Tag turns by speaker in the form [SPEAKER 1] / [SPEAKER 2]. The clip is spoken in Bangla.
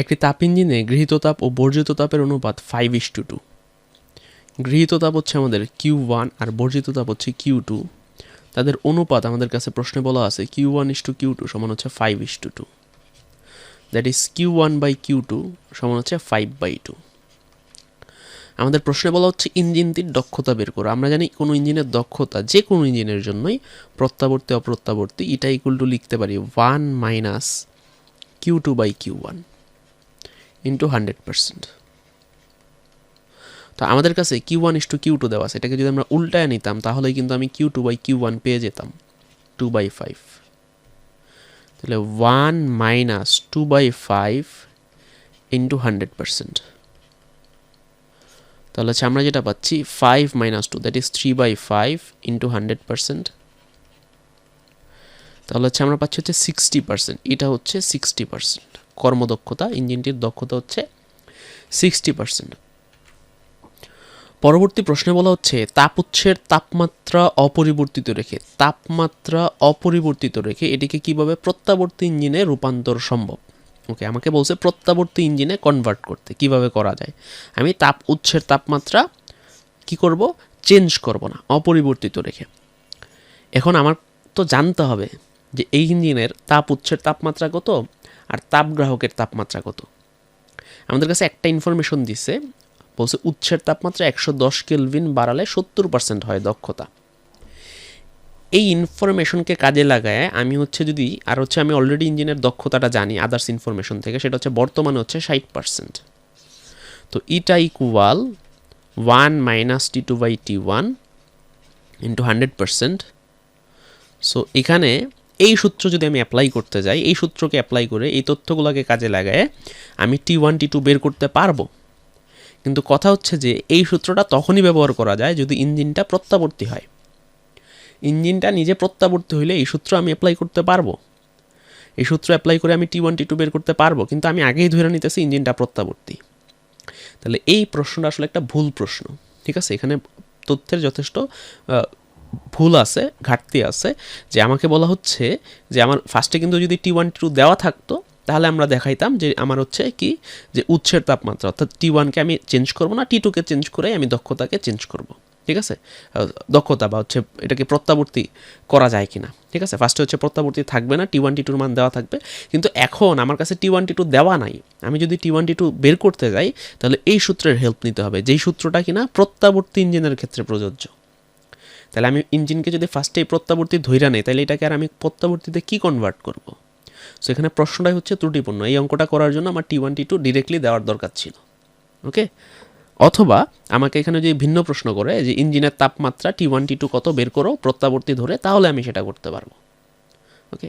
[SPEAKER 1] একটি তাপ ইঞ্জিনে গৃহীত তাপ ও বর্জিত তাপের অনুপাত ফাইভ ইস টু টু গৃহীত তাপ হচ্ছে আমাদের কিউ ওয়ান আর বর্জিত তাপ হচ্ছে কিউ টু তাদের অনুপাত আমাদের কাছে প্রশ্নে বলা আছে Q one is two Q two সমান হচ্ছে five is two two that is Q one by Q two সমান হচ্ছে ফাইভ বাই টু আমাদের প্রশ্নে বলা হচ্ছে ইঞ্জিনটির দক্ষতা বের করো। আমরা জানি কোনো ইঞ্জিনের দক্ষতা যে কোনো ইঞ্জিনের জন্যই প্রত্যাবর্তী অপ্রত্যাবর্তী এটা ইকুয়াল টু লিখতে পারি one minus Q two by Q one into hundred percent তো আমাদের কাছে Q one is to Q two দেওয়া আছে। এটাকে যদি আমরা উল্টায় নিতাম তাহলে কিন্তু আমি Q two by Q one পেয়ে যেতাম। টু বাই ফাইভ তাহলে one minus two by five into hundred percent তাহলে হচ্ছে আমরা যেটা পাচ্ছি five minus two that is three by five into hundred percent তাহলে হচ্ছে আমরা পাচ্ছি হচ্ছে সিক্সটি পার্সেন্ট এটা হচ্ছে সিক্সটি পার্সেন্ট কর্মদক্ষতা, ইঞ্জিনটির দক্ষতা হচ্ছে সিক্সটি পার্সেন্ট পরবর্তী প্রশ্নে বলা হচ্ছে, তাপ উৎসের তাপমাত্রা অপরিবর্তিত রেখে, তাপমাত্রা অপরিবর্তিত রেখে এটিকে কীভাবে প্রত্যাবর্তী ইঞ্জিনে রূপান্তর সম্ভব? ওকে আমাকে বলছে প্রত্যাবর্তী ইঞ্জিনে কনভার্ট করতে, কীভাবে করা যায়? আমি তাপ উৎসের তাপমাত্রা কি করব? চেঞ্জ করব না, অপরিবর্তিত রেখে। এখন আমার তো জানতে হবে যে এই ইঞ্জিনের তাপ উৎসের তাপমাত্রা কত? আর তাপগ্রাহকের তাপমাত্রা কত? আমাদের কাছে একটা ইনফরমেশন দিছে, বলছে উৎসের তাপমাত্রা একশো দশ কেলভিন বাড়ালে সত্তর পার্সেন্ট হয় দক্ষতা। এই ইনফরমেশনকে কাজে লাগায় আমি হচ্ছে যদি, আর হচ্ছে আমি অলরেডি ইঞ্জিনের দক্ষতাটা জানি আদার্স ইনফরমেশন থেকে, সেটা হচ্ছে বর্তমানে হচ্ছে ষাট পার্সেন্ট তো ইটা equal one minus T two by T one into hundred percent so এখানে এই সূত্র যদি আমি অ্যাপ্লাই করতে যাই, এই সূত্রকে অ্যাপ্লাই করে এই তথ্যগুলোকে কাজে লাগায় আমি টি ওয়ান টি টু বের করতে পারব। কিন্তু কথা হচ্ছে যে এই সূত্রটা তখনই ব্যবহার করা যায় যদি ইঞ্জিনটা প্রত্যাবর্তী হয়। ইঞ্জিনটা নিজে প্রত্যাবর্তী হইলে এই সূত্র আমি অ্যাপ্লাই করতে পারব। এই সূত্র অ্যাপ্লাই করে আমি টি ওয়ান টি টু বের করতে পারব, কিন্তু আমি আগেই ধরে নিতেছি ইঞ্জিনটা প্রত্যাবর্তী। তাহলে এই প্রশ্নটা আসলে একটা ভুল প্রশ্ন, ঠিক আছে? এখানে তথ্যের যথেষ্ট ভুল আছে, ঘাটতি আছে, যে আমাকে বলা হচ্ছে যে আমার ফার্স্টে কিন্তু যদি টি ওয়ান টু দেওয়া থাকতো, তাহলে আমরা দেখাইতাম যে আমার হচ্ছে কি, যে উৎসের তাপমাত্রা, অর্থাৎ টি ওয়ানকে আমি চেঞ্জ করব না টি টুকে চেঞ্জ করে আমি দক্ষতাকে চেঞ্জ করব, ঠিক আছে? দক্ষতা বা হচ্ছে এটাকে প্রত্যাবর্তী করা যায় কি না ঠিক আছে? ফার্স্টে হচ্ছে প্রত্যাবর্তী থাকবে না টি ওয়ান টি টুর মান দেওয়া থাকবে, কিন্তু এখন আমার কাছে টি ওয়ান টি টু দেওয়া নাই, আমি যদি টি ওয়ান টি টু বের করতে যাই, তাহলে এই সূত্রের হেল্প নিতে হবে, যেই সূত্রটা কিনা প্রত্যাবর্তী ইঞ্জিনের ক্ষেত্রে প্রযোজ্য। তাহলে আমি ইঞ্জিনকে যদি ফার্স্টে প্রত্যাবর্তী ধৈরা নেই, তাহলে এটাকে আর আমি প্রত্যাবর্তীতে কী কনভার্ট করব? সো এখানে প্রশ্নটাই হচ্ছে ত্রুটিপূর্ণ। এই অঙ্কটা করার জন্য আমার T one T two directly দেওয়ার দরকার ছিল। ওকে অথবা আমাকে এখানে যদি ভিন্ন প্রশ্ন করে, যে ইঞ্জিনের তাপমাত্রা টি ওয়ান টি টু কত, বের করো, প্রত্যাবর্তী ধরে, তাহলে আমি সেটা করতে পারব। ওকে